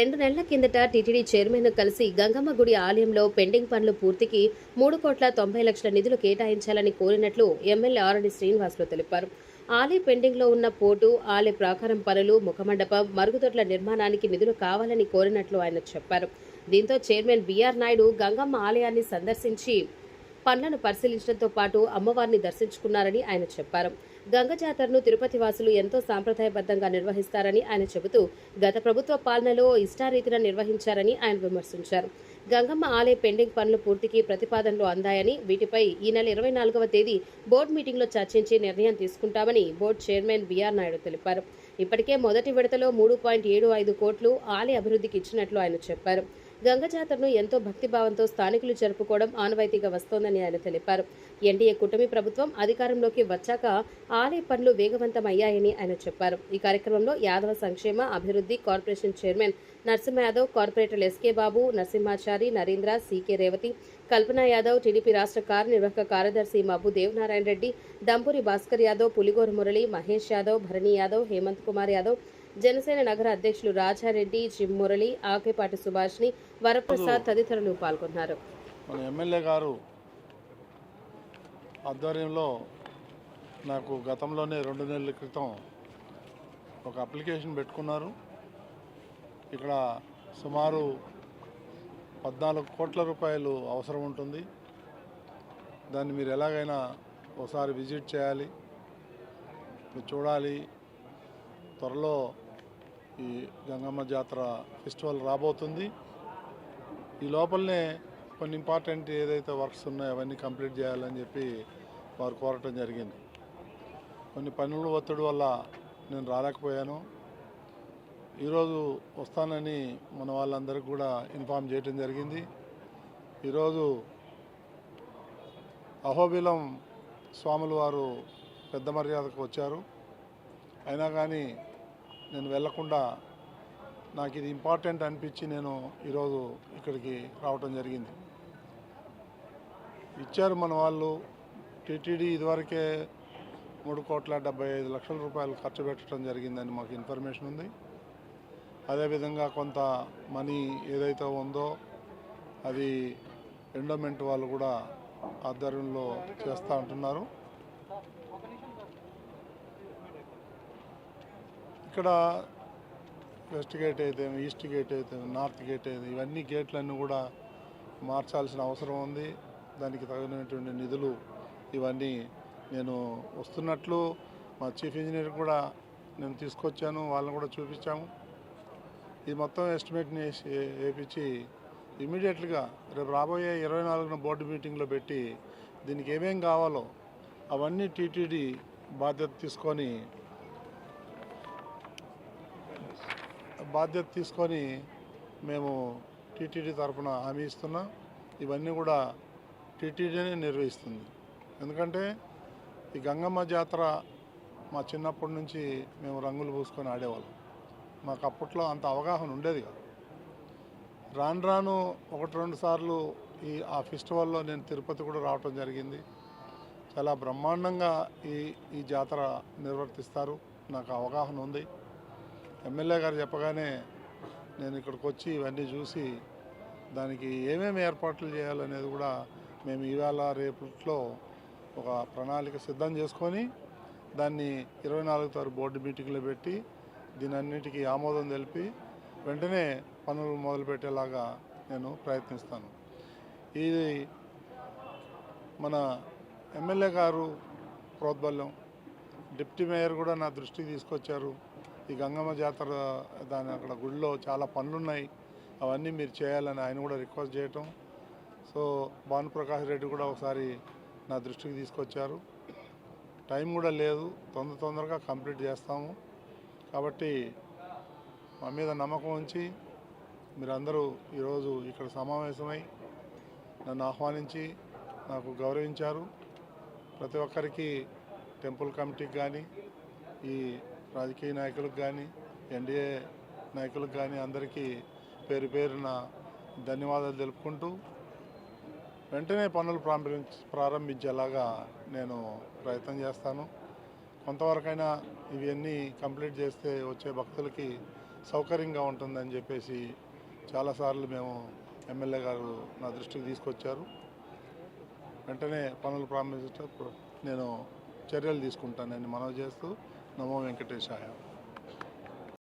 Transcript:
రెండు నెలల కిందట టీటీడీ చైర్మన్ కలిసి గంగమ్మ గుడి ఆలయంలో పెండింగ్ పనులు పూర్తికి మూడు కోట్ల తొంభై లక్షల నిధులు కేటాయించాలని కోరినట్లు ఎమ్మెల్యే ఆర్ఎడి శ్రీనివాసులు తెలిపారు. ఆలయ పెండింగ్లో ఉన్న పోటు ఆలయ ప్రాకారం పనులు ముఖమండపం మరుగుదొడ్ల నిర్మాణానికి నిధులు కావాలని కోరినట్లు ఆయన చెప్పారు. దీంతో చైర్మన్ బీఆర్ నాయుడు గంగమ్మ ఆలయాన్ని సందర్శించి పనులను పరిశీలించడంతో పాటు అమ్మవారిని దర్శించుకున్నారని ఆయన చెప్పారు. గంగ జాతరను తిరుపతి వాసులు ఎంతో సాంప్రదాయబద్ధంగా నిర్వహిస్తారని ఆయన చెబుతూ గత ప్రభుత్వ పాలనలో ఇష్టారీతిన నిర్వహించారని ఆయన విమర్శించారు. గంగమ్మ ఆలయ పెండింగ్ పనుల పూర్తికి ప్రతిపాదనలు అందాయని వీటిపై ఈ నెల ఇరవై నాలుగవ తేదీ బోర్డు మీటింగ్లో చర్చించి నిర్ణయం తీసుకుంటామని బోర్డు చైర్మన్ బీఆర్ నాయుడు తెలిపారు. ఇప్పటికే మొదటి విడతలో మూడు పాయింట్ ఏడు ఐదు కోట్లు ఆలయ అభివృద్ధికి ఇచ్చినట్లు ఆయన చెప్పారు. గంగ జాతరను ఎంతో భక్తిభావంతో స్థానికులు జరుపుకోవడం ఆనవాయితీగా వస్తోందని ఆయన తెలిపారు. ఎన్డీఏ కూటమి ప్రభుత్వం అధికారంలోకి వచ్చాక ఆలయ పనులు వేగవంతమయ్యాయని ఆయన చెప్పారు. ఈ కార్యక్రమంలో యాదవ సంక్షేమ అభివృద్ధి కార్పొరేషన్ చైర్మన్ నరసింహ యాదవ్ కార్పొరేటర్లు SK Babu Narasimhachari Narendra CK Revathi Kalpana Yadav TDP రాష్ట్ర కార్యనిర్వాహక కార్యదర్శి మబ్బు దేవనారాయణ రెడ్డి దంపూరి భాస్కర్ యాదవ్ పులిగోరు మురళి మహేష్ యాదవ్ భరణి యాదవ్ హేమంత్ కుమార్ యాదవ్ జనసేన నగర అధ్యక్షులు రాజారెడ్డి జిమ్ మురళి ఆకేపాటి సుభాష్ని వరప్రసాద్ తదితరులు పాల్గొన్నారు. మన ఎమ్మెల్యే గారు ఆధ్వర్యంలో నాకు గతంలోనే రెండు నెలల క్రితం ఒక అప్లికేషన్ పెట్టుకున్నారు. ఇక్కడ సుమారు పద్నాలుగు కోట్ల రూపాయలు అవసరం ఉంటుంది. దాన్ని మీరు ఎలాగైనా ఒకసారి విజిట్ చేయాలి చూడాలి త్వరలో ఈ గంగమ్మ జాతర ఫెస్టివల్ రాబోతుంది. ఈ లోపలనే కొన్ని ఇంపార్టెంట్ ఏదైతే వర్క్స్ ఉన్నాయో అవన్నీ కంప్లీట్ చేయాలని చెప్పి వారు కోరటం జరిగింది. కొన్ని పనుల ఒత్తిడి వల్ల నేను రాలేకపోయాను. ఈరోజు వస్తానని మన వాళ్ళందరికీ కూడా ఇన్ఫామ్ చేయటం జరిగింది. ఈరోజు అహోబిలం స్వాముల వారు పెద్ద మర్యాదకు వచ్చారు. అయినా కానీ నేను వెళ్ళకుండా నాకు ఇది ఇంపార్టెంట్ అనిపించి నేను ఈరోజు ఇక్కడికి రావటం జరిగింది. ఇచ్చారు మన వాళ్ళు. టీటీడీ ఇదివరకే మూడు కోట్ల డెబ్బై ఐదు లక్షల రూపాయలు ఖర్చు పెట్టడం జరిగిందని మాకు ఇన్ఫర్మేషన్ ఉంది. అదేవిధంగా కొంత మనీ ఏదైతే ఉందో అది ఎండోమెంట్ వాళ్ళు కూడా ఆధ్వర్యంలో చేస్తూ ఉంటున్నారు ఇక్కడ వెస్ట్ గేట్ అయితే ఈస్ట్ గేట్ అయితే నార్త్ గేట్ అయితే ఇవన్నీ గేట్లన్నీ కూడా మార్చాల్సిన అవసరం ఉంది. దానికి తగినటువంటి నిధులు ఇవన్నీ నేను వస్తున్నట్లు మా చీఫ్ ఇంజనీర్ కూడా నేను తీసుకొచ్చాను వాళ్ళని కూడా చూపించాము. ఇది మొత్తం ఎస్టిమేట్ని వేసి వేపించి ఇమీడియట్గా రేపు రాబోయే ఇరవై నాలుగున బోర్డు మీటింగ్లో పెట్టి దీనికి ఏమేం కావాలో అవన్నీ టీటీడీ బాధ్యత తీసుకొని బాధ్యత తీసుకొని మేము టీటీడీ తరఫున హామీ ఇస్తున్నాం. ఇవన్నీ కూడా టీటీడీనే నిర్వహిస్తుంది. ఎందుకంటే ఈ గంగమ్మ జాతర మా చిన్నప్పటి నుంచి మేము రంగులు పూసుకొని ఆడేవాళ్ళం. మాకు అప్పట్లో అంత అవగాహన ఉండేది కాదు. రాను రాను ఒకటి రెండు సార్లు ఈ ఆ ఫెస్టివల్లో నేను తిరుపతి కూడా రావటం జరిగింది. చాలా బ్రహ్మాండంగా ఈ ఈ జాతర నిర్వర్తిస్తారు. నాకు అవగాహన ఉంది. ఎమ్మెల్యే గారు చెప్పగానే నేను ఇక్కడికి వచ్చి ఇవన్నీ చూసి దానికి ఏమేమి ఏర్పాట్లు చేయాలనేది కూడా మేము ఇవాళ రేపట్లో ఒక ప్రణాళిక సిద్ధం చేసుకొని దాన్ని ఇరవై నాలుగు తారీఖు బోర్డు మీటింగ్లో పెట్టి దీని అన్నిటికీ ఆమోదం తెలిపి వెంటనే పనులు మొదలుపెట్టేలాగా నేను ప్రయత్నిస్తాను. ఇది మన ఎమ్మెల్యే గారు ప్రోద్బల్యం. డిప్టీ మేయర్ కూడా నా దృష్టికి తీసుకొచ్చారు. ఈ గంగమ్మ జాతర దాని అక్కడ గుడిలో చాలా పనులున్నాయి. అవన్నీ మీరు చేయాలని ఆయన కూడా రిక్వెస్ట్ చేయటం. సో భానుప్రకాష్ రెడ్డి కూడా ఒకసారి నా దృష్టికి తీసుకొచ్చారు. టైం కూడా లేదు. తొందర తొందరగా కంప్లీట్ చేస్తాము. కాబట్టి మా మీద నమ్మకం ఉంచి మీరందరూ ఈరోజు ఇక్కడ సమావేశమై నన్ను ఆహ్వానించి నాకు గౌరవించారు. ప్రతి ఒక్కరికి టెంపుల్ కమిటీకి కానీ ఈ రాజకీయ నాయకులకు కానీ ఎన్డీఏ నాయకులకు కానీ అందరికీ పేరు పేరున ధన్యవాదాలు తెలుపుకుంటూ వెంటనే పనులు ప్రారంభించ ప్రారంభించేలాగా నేను ప్రయత్నం చేస్తాను. కొంతవరకైనా ఇవన్నీ కంప్లీట్ చేస్తే వచ్చే భక్తులకి సౌకర్యంగా ఉంటుందని చెప్పేసి చాలాసార్లు మేము ఎమ్మెల్యే గారు నా దృష్టికి తీసుకొచ్చారు. వెంటనే పనులు ప్రారంభించేటప్పుడు నేను చర్యలు తీసుకుంటానని మనవి చేస్తూ നമോ വെങ്കടേശായ.